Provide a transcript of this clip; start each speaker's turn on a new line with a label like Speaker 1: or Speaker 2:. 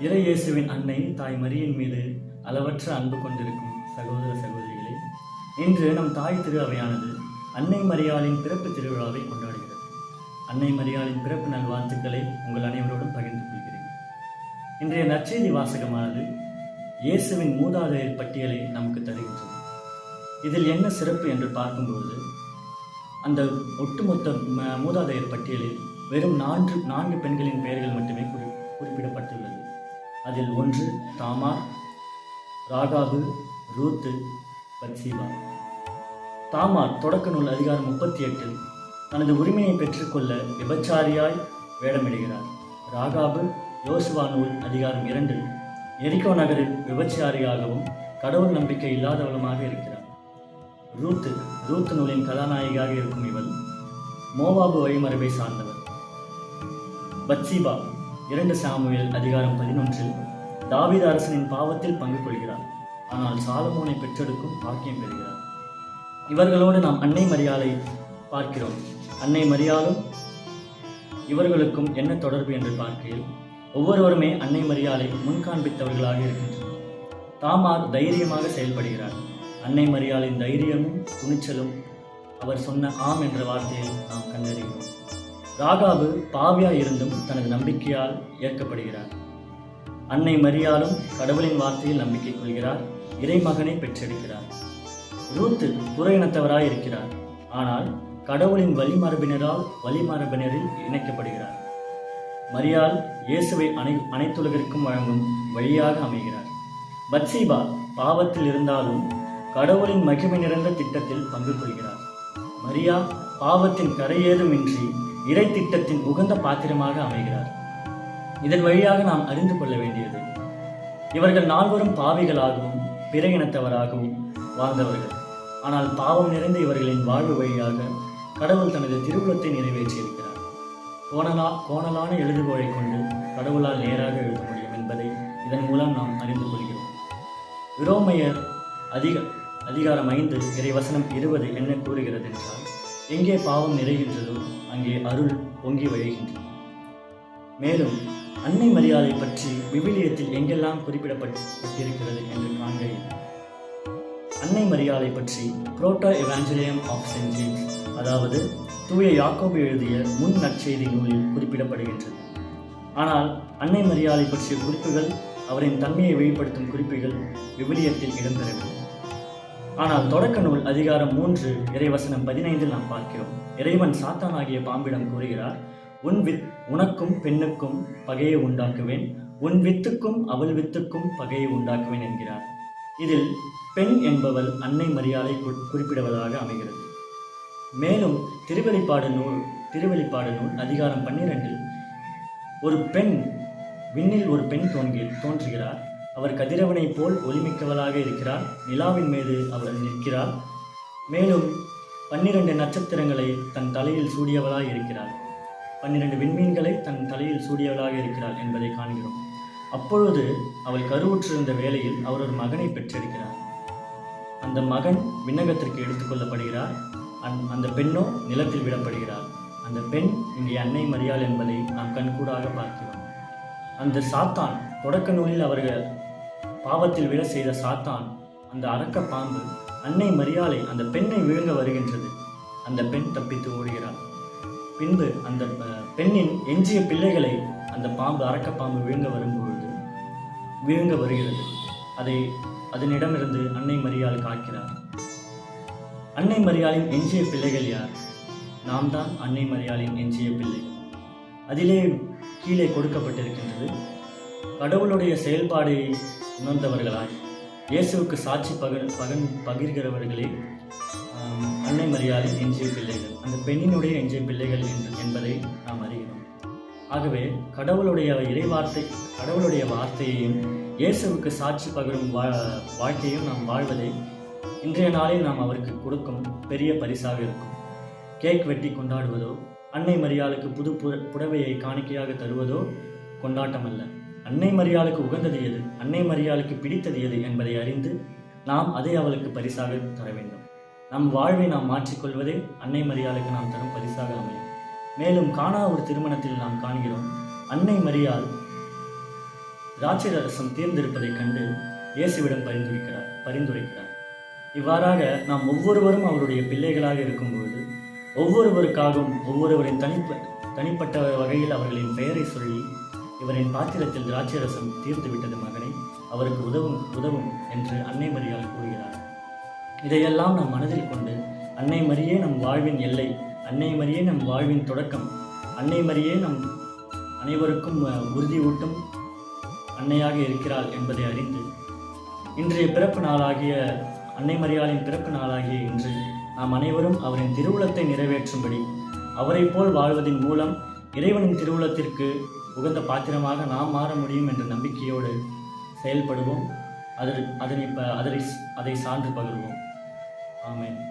Speaker 1: இறையேசுவின் அன்னை தாய் மரியின் மீது அளவற்ற அன்பு கொண்டிருக்கும் சகோதர சகோதரிகளே இன்று நம் தாய் திருவையானது அன்னை மரியாளின் பிறப்பு திருவிழாவை கொண்டாடுகிறது. அன்னை மரியாளின் பிறப்பு நல்வாழ்த்துக்களை உங்கள் அனைவரோடும் பகிர்ந்து கொள்கிறேன். இன்றைய நற்செய்தி வாசகமானது இயேசுவின் மூதாதையர் பட்டியலை நமக்கு தருகின்றது. இதில் என்ன சிறப்பு என்று பார்க்கும்போது அந்த ஒட்டுமொத்த ம- மூதாதையர் பட்டியலில் வெறும் நான்கு நான்கு பெண்களின் பெயர்கள் மட்டுமே குறிப்பிடப்பட்டுள்ளது. அதில் ஒன்று தாமா ராகாபு ரூத்து பத்சீபா. தாமார் தொடக்க நூல் அதிகாரம் முப்பத்தி எட்டில் தனது உரிமையை பெற்றுக்கொள்ள விபச்சாரியாய் வேடமிடுகிறார். ராகாபு யோசுவா நூல் அதிகாரம் இரண்டில் எரிகோ நகரில் விபச்சாரியாகவும் கடவுள் நம்பிக்கை இல்லாதவளுமாக இருக்கிறார். ரூத்து ரூத்து நூலின் கதாநாயகியாக இருக்கும் இவள் மோவாபு வழிமரபை சார்ந்தவர் பத்சீபா இரண்டு சாமுவேல் அதிகாரம் பதினொன்றில் தாவித அரசனின் பாவத்தில் பங்கு கொள்கிறார். ஆனால் சாலமோனை பெற்றெடுக்கும் பாக்கியம் பெறுகிறார். இவர்களோடு நாம் அன்னை மரியாதை பார்க்கிறோம். அன்னை மரியாலும் இவர்களுக்கும் என்ன தொடர்பு என்று பார்க்கையில் ஒவ்வொருவருமே அன்னை மரியாதை முன்காண்பித்தவர்களாக இருக்கின்றனர். தாமார் தைரியமாக செயல்படுகிறார். அன்னை மரியாளின் தைரியமும் துணிச்சலும் அவர் சொன்ன ஆம் என்ற வார்த்தையை நாம் கண்டறிகிறோம். ராகாபு பாவியா இருந்தும் தனது நம்பிக்கையால் ஏற்கப்படுகிறார். அன்னை மரியாளும் கடவுளின் வார்த்தையில் நம்பிக்கை கொள்கிறார். இறைமகனை பெற்றெடுக்கிறார். ரூத்து புற இனத்தவராய் இருக்கிறார் ஆனால் கடவுளின் வழிமரபினரால் வழிமரபினரில் இணைக்கப்படுகிறார். மரியால் இயேசுவை அனை அனைத்துலகிற்கும் வழங்கும் வழியாக அமைகிறார். பத்சீபா பாவத்தில் இருந்தாலும் கடவுளின் மகிமை நிறைந்த திட்டத்தில் பங்கு கொள்கிறார். மரியா பாவத்தின் கரையேதுமின்றி இறை திட்டத்தின் உகந்த பாத்திரமாக அமைகிறார். இதன் வழியாக நாம் அறிந்து கொள்ள வேண்டியது இவர்கள் நால்வரும் பாவிகளாகவும் பிற இனத்தவராகவும் வாழ்ந்தவர்கள். ஆனால் பாவம் நிறைந்த இவர்களின் வாழ்வு வழியாக கடவுள் தனது திருவுளத்தை நிறைவேற்றியிருக்கிறார். கோணலா கோணலான எழுதுகோலை கொண்டு கடவுளால் நேராக எழுத முடியும் என்பதை இதன் மூலம் நாம் அறிந்து கொள்கிறோம். விரோமையர் அதிக அதிகாரம் ஐந்து இறைவசனம் இருபது என்ன கூறுகிறது என்றால் எங்கே பாவம் நிறைகின்றதோ அங்கே அருள் பொங்கி வழிகின்றது மேலும் அன்னை மரியாதை பற்றி விவிலியத்தில் எங்கெல்லாம் குறிப்பிடப்பட்டிருக்கிறது என்று காண்கையில் அன்னை மரியாதை பற்றி protoevangelium of saint James அதாவது தூய யாக்கோபு எழுதிய முன் நற்செய்தி நூலில் குறிப்பிடப்படுகின்றது. ஆனால் அன்னை மரியாதை பற்றிய குறிப்புகள் அவரின் தன்மையை வெளிப்படுத்தும் குறிப்புகள் விவிலியத்தில் இடம்பெறவில்லை. ஆனால் தொடக்க நூல் அதிகாரம் மூன்று இறைவசனம் பதினைந்தில் நாம் பார்க்கிறோம். இறைவன் சாத்தானாகிய பாம்பிடம் கூறுகிறார் உன் வித் உனக்கும் பெண்ணுக்கும் பகையை உண்டாக்குவேன். உன் வித்துக்கும் அவள் வித்துக்கும் பகையை உண்டாக்குவேன் என்கிறார். இதில் பெண் என்பவள் அன்னை மரியாதை குறிப்பிடுவதாக அமைகிறது. மேலும் திருவெளிப்பாடு நூல் திருவெளிப்பாடு நூல் அதிகாரம் பன்னிரெண்டில் ஒரு பெண் விண்ணில் ஒரு பெண் தோன்றி தோன்றுகிறார். அவர் கதிரவனைப் போல் ஒளிமிக்கவளாக இருக்கிறார். நிலாவின் மீது அவர் நிற்கிறார். மேலும் பன்னிரண்டு நட்சத்திரங்களை தன் தலையில் சூடியவளாக இருக்கிறார். பன்னிரண்டு விண்மீன்களை தன் தலையில் சூடியவளாக இருக்கிறாள் என்பதை காண்கிறோம். அப்பொழுது அவள் கருவுற்றிருந்த வேளையில் அவர் ஒரு மகனை பெற்றிருக்கிறார். அந்த மகன் விண்ணகத்திற்கு எடுத்துக்கொள்ளப்படுகிறார் அந் அந்த பெண்ணோ நிலத்தில் விடப்படுகிறார். அந்த பெண் இங்கே அன்னை மரியாள் என்பதை நாம் கண்கூடாக பார்க்கிறோம். அந்த சாத்தான் தொடக்க நூலில் அவர்கள் பாவத்தில் விழ செய்த சாத்தான் அந்த அரக்க பாம்பு அன்னை மரியாலை அந்த பெண்ணை விழுங்க வருகின்றது. அந்த பெண் தப்பித்து ஓடுகிறார் பின்பு அந்த பெண்ணின் எஞ்சிய பிள்ளைகளை அந்த பாம்பு அரக்க பாம்பு விழுங்க வரும்பொழுது விழுங்க வருகிறது. அதை அதனிடமிருந்து அன்னை மரியாள் காக்கிறார். அன்னை மரியாளின் எஞ்சிய பிள்ளைகள் யார்? நாம் தான் அன்னை மரியாளின் எஞ்சிய பிள்ளைகள் அதிலே கீழே கொடுக்கப்பட்டிருக்கின்றது கடவுளுடைய செயல்பாடை உணர்ந்தவர்களாய் இயேசுவுக்கு சாட்சி பகர் பகன் பகிர்கிறவர்களே அன்னை மரியாளின் எஞ்சிய பிள்ளைகள் அந்த பெண்ணினுடைய எஞ்சிய பிள்ளைகள் என்று என்பதை நாம் அறிகிறோம். ஆகவே கடவுளுடைய இறைவார்த்தை கடவுளுடைய வார்த்தையையும் இயேசுவுக்கு சாட்சி பகரும் வா வாழ்க்கையும் நாம் வாழ்வதை இன்றைய நாளில் நாம் அவருக்கு கொடுக்கும் பெரிய பரிசாக இருக்கும். கேக் வெட்டி கொண்டாடுவதோ அன்னை மரியாளுக்கு புது புடவையை காணிக்கையாக தருவதோ கொண்டாட்டம் அல்ல அன்னை மரியாளுக்கு உகந்தது எது? அன்னை மரியாளுக்கு பிடித்தது எது என்பதை அறிந்து நாம் அதை அவளுக்கு பரிசாக தர வேண்டும். நம் வாழ்வை நாம் மாற்றிக்கொள்வதே அன்னை மரியாளுக்கு நாம் தரும் பரிசாக அமையும். மேலும் காணா ஒரு திருமணத்தில் நாம் காண்கிறோம் அன்னை மரியாள் திராட்சை ரசம் தீர்ந்திருப்பதைக் கண்டு இயேசுவிடம் பரிந்துரைக்கிறார் பரிந்துரைக்கிறார். இவ்வாறாக நாம் ஒவ்வொருவரும் அவருடைய பிள்ளைகளாக இருக்கும்போது ஒவ்வொருவருக்காகவும் ஒவ்வொருவரின் தனிப்ப தனிப்பட்ட வகையில் அவர்களின் பெயரை சொல்லி இவரின் பாத்திரத்தில் திராட்சை ரசம் தீர்த்து விட்டது அவருக்கு உதவும் உதவும் என்று அன்னை மரியாள் கூறுகிறார். இதையெல்லாம் நாம் மனதில் கொண்டு அன்னை மரியே நம் வாழ்வின் எல்லை அன்னை மரியே நம் வாழ்வின் தொடக்கம் அன்னை மரியே நம் அனைவருக்கும் உறுதியூட்டும் அன்னையாக இருக்கிறாள் என்பதை அறிந்து இன்றைய பிறப்பு நாளாகிய அன்னை மரியாளின் பிறப்பு நாளாகிய இன்று நாம் அனைவரும் அவரின் திருவுளத்தை நிறைவேற்றும்படி அவரை போல் வாழ்வதின் மூலம் இறைவனின் திருவுளத்திற்கு உகந்த பாத்திரமாக நாம் மாற முடியும் என்ற நம்பிக்கையோடு செயல்படுவோம். அதில் அதனை ப- அதனை அதை சான்று பகிர்வோம். ஆமேன்.